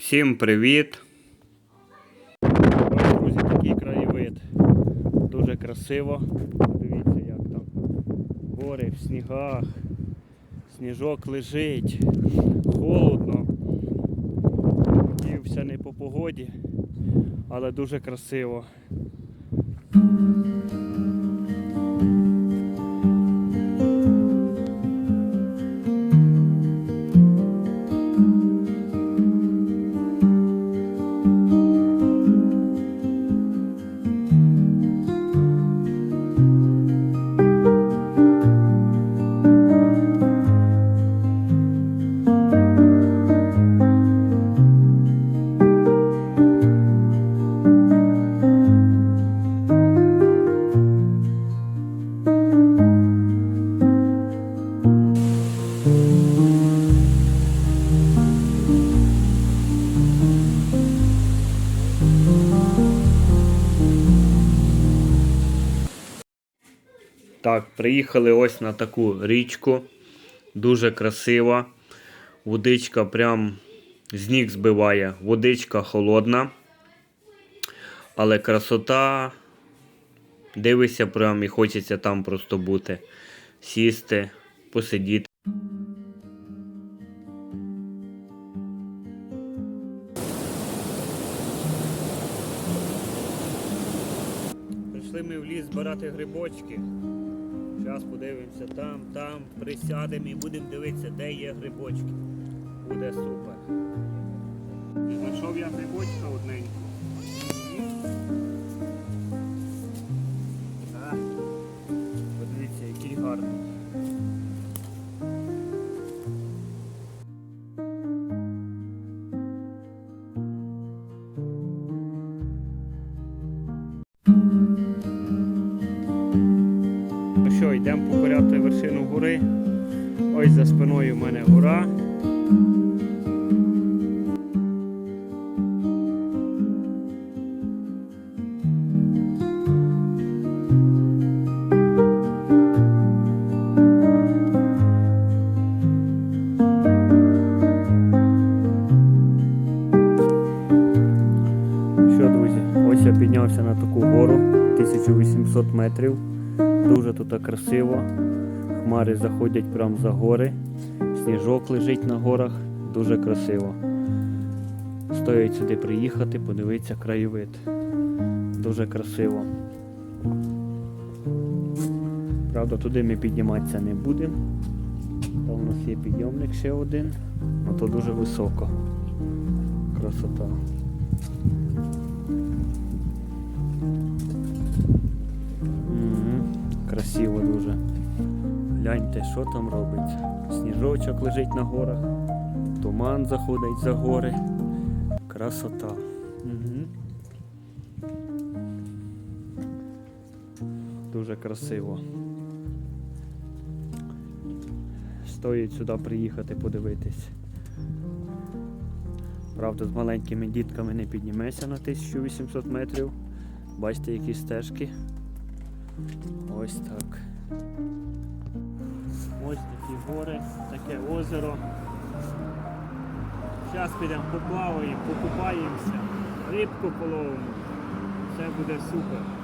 Всім привіт! Друзі, такий краєвид. Дуже красиво. Подивіться, як там. Гори в снігах. Сніжок лежить. Холодно. Хотівся не по погоді, але дуже красиво. Так, приїхали ось на таку річку. Дуже красива. Водичка прям з ніг збиває. Водичка холодна. Але красота. Дивишся прям і хочеться там просто бути. Сісти, посидіти. Прийшли ми в ліс збирати грибочки. Зараз подивимося там, там, присядемо і будемо дивитися, де є грибочки. Буде супер. Знайшов я грибочка одненьку. Подивіться, який гарний. Ну що, йдемо покоряти вершину гори. Ось за спиною в мене гора. Що, друзі, ось я піднявся на таку гору 1800 метрів. Дуже тут красиво. Хмари заходять прямо за гори. Сніжок лежить на горах. Дуже красиво. Стоїть сюди приїхати, подивитися краєвид. Дуже красиво. Правда, туди ми підніматися не будемо. Там у нас є підйомник ще один, але то дуже високо. Красота. Гляньте, що там робиться. Сніжочок лежить на горах, туман заходить за гори. Красота. Мгм. Дуже красиво. Стоїть сюди приїхати подивитись. Правда, з маленькими дітками не піднімешся на 1800 метрів. Бачите, які стежки. Ось так. Гори, таке озеро. Зараз підемо поплаваємо, покупаємося, рибку половимо. Все буде супер.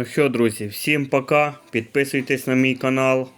Ну що, друзі, всім пока. Підписуйтесь на мій канал.